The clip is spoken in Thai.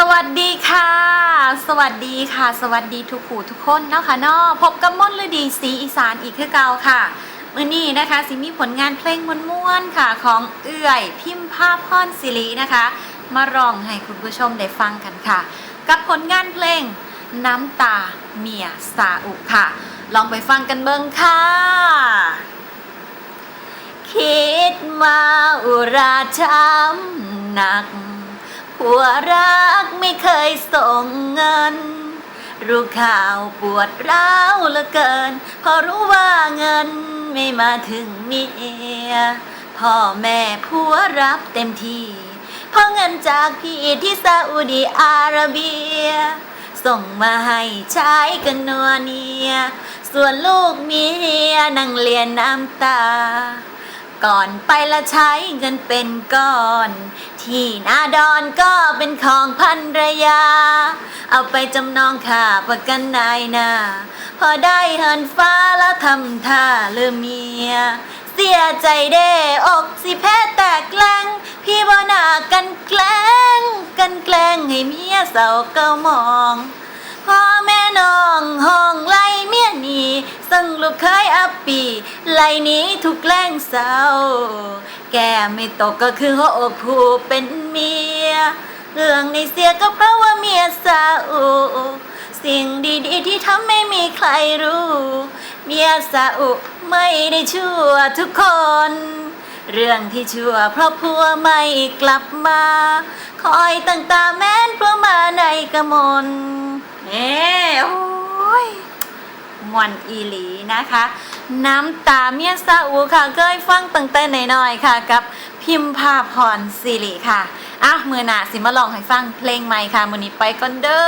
สวัสดีค่ะ สวัสดีค่ะ สวัสดีทุกผู้ทุกคนเนาะค่ะเนาะพบกับมนฤดีสีอีสานอีกคือเก่าค่ะมื่อนี้นะคะสิมีผลงานเพลงม้วนๆค่ะ ของเอื่อย พิมพ์ภาพพรศิรินะคะ มาร้องให้คุณผู้ชมได้ฟังกันค่ะ กับผลงานเพลงน้ำตาเมียซาอุค่ะ ลองไปฟังกันเบิ่งค่ะ คิดมาอุราช้ำหนักผัวรั กไม่เคยส่งเงิน รู้ข่าวปวดร้าวเหลือเกิน พอรู้ว่าเงินไม่มาถึงเมียพ่อแม่ผัวรับเต็มที่ เพราะเงินจากพี่ที่ซาอุดีอาระเบีย ส่งมาให้ใช้กันนัวเนีย ส่วนลูกเมียนั่งเรียนน้ำตา ก่อนไปละใช้เงินเป็นก้อน ที่นาดอนก็เป็นของพันรยา เอาไปจำนองค่าประกันนายนา พอได้เหินฟ้าแล้วทำท่าลืมเมีย เสียใจเด้อกสิแพ้แตกแกล้งพี่บ่นากันแกล้ง กันแกล้งให้เมียเศร้าก้ามองพ่อแม่น้องห้องไล่เมียหนีสั่งลูกเค ปปีไล่นี้ทุกแกล้งเศร้า แกไม่ตกก็คือหัวอกผู้เป็นเมีย เรื่องในเสียก็เพราะว่าเมียสาอุสิ่งดีๆที่ทำไม่มีใครรู้ เมียสาอุไม่ได้ชั่วทุกคน เรื่องที่ชั่วเพราะผัวไม่กลับมา คอยตั้งตาแม้นเพราะมาในกระมลเน่โอ้ยมวนอีหลีนะคะ น้ำตาเมียซาอูค่ะเคยฟังตั้งแต่น้อยๆค่ะ กับพิมพาพรสิริค่ะอ้าวมือหนาสิมาลองให้ฟังเพลงใหม่ค่ะมือนี้ไปก่อนเด้อ